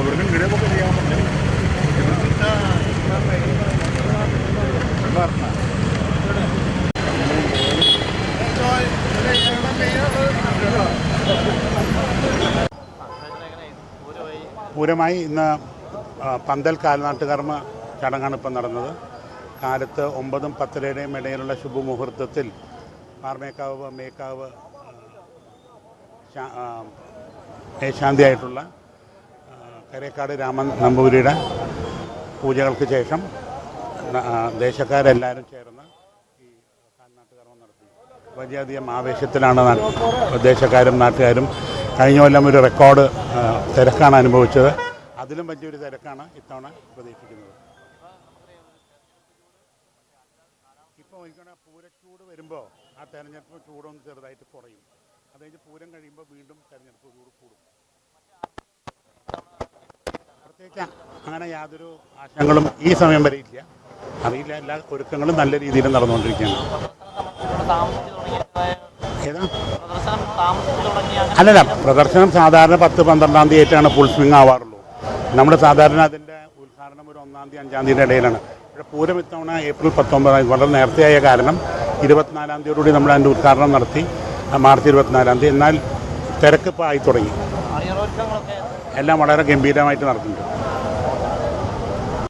അവർക്ക് നമുക്ക് ചെയ്യാൻ പറ്റും പൂരമായി ഇന്ന് പന്തൽ കാൽനാട്ടുകർമ്മ ചടങ്ങാണ് ഇപ്പം നടന്നത്. കാലത്ത് ഒമ്പതും പത്തരയുടെയും ഇടയിലുള്ള ശുഭമുഹൂർത്തത്തിൽ പാർമേക്കാവ് മേക്കാവ് മേശാന്തിയായിട്ടുള്ള കരേക്കാട് രാമൻ നമ്പൂരിയുടെ പൂജകൾക്ക് ശേഷം ദേശക്കാരെല്ലാവരും ചേർന്ന് ഈ കാൽനാട്ടുകർമ്മം നടത്തി. വലിയധികം ആവേശത്തിലാണ് ദേശക്കാരും നാട്ടുകാരും കഴിഞ്ഞ കൊല്ലം ഒരു റെക്കോർഡ് തിരക്കാണ് അനുഭവിച്ചത്. അതിലും വലിയൊരു തിരക്കാണ് ഇത്തവണ പ്രതീക്ഷിക്കുന്നത്. ഇപ്പോൾ എനിക്കാണ് പൂരച്ചൂട് വരുമ്പോൾ ആ തെരഞ്ഞെടുപ്പ് ചൂടൊന്ന് ചെറുതായിട്ട് കുറയും. അത് കഴിഞ്ഞ് പൂരം കഴിയുമ്പോൾ വീണ്ടും തെരഞ്ഞെടുപ്പ് ചൂട് കൂടും. അങ്ങനെ യാതൊരു ആശങ്കകളും ഈ സമയം വരെ ഇല്ല. അറിയില്ല എല്ലാ ഒരുക്കങ്ങളും നല്ല രീതിയിൽ നടന്നുകൊണ്ടിരിക്കുകയാണ്. അല്ലല്ല പ്രദർശനം സാധാരണ പത്ത് പന്ത്രണ്ടാം തീയതി ആയിട്ടാണ് ഫുൾ സ്വിങ് ആവാറുള്ളൂ. നമ്മൾ സാധാരണ അതിന്റെ ഉദ്ഘാടനം ഒരു ഒന്നാം തീയതി അഞ്ചാം തീയതിയുടെ ഇടയിലാണ്. പക്ഷേ പൂരം ഇത്തവണ ഏപ്രിൽ പത്തൊമ്പതാം തീയതി വളരെ നേരത്തെയായ കാരണം ഇരുപത്തിനാലാം തീയതിയോടുകൂടി നമ്മൾ അതിന്റെ ഉദ്ഘാടനം നടത്തി മാർച്ച് ഇരുപത്തിനാലാം തീയതി. എന്നാൽ തിരക്ക് ഇപ്പോൾ ആയി തുടങ്ങി. എല്ലാം വളരെ ഗംഭീരമായിട്ട് നടത്തുന്നുണ്ട്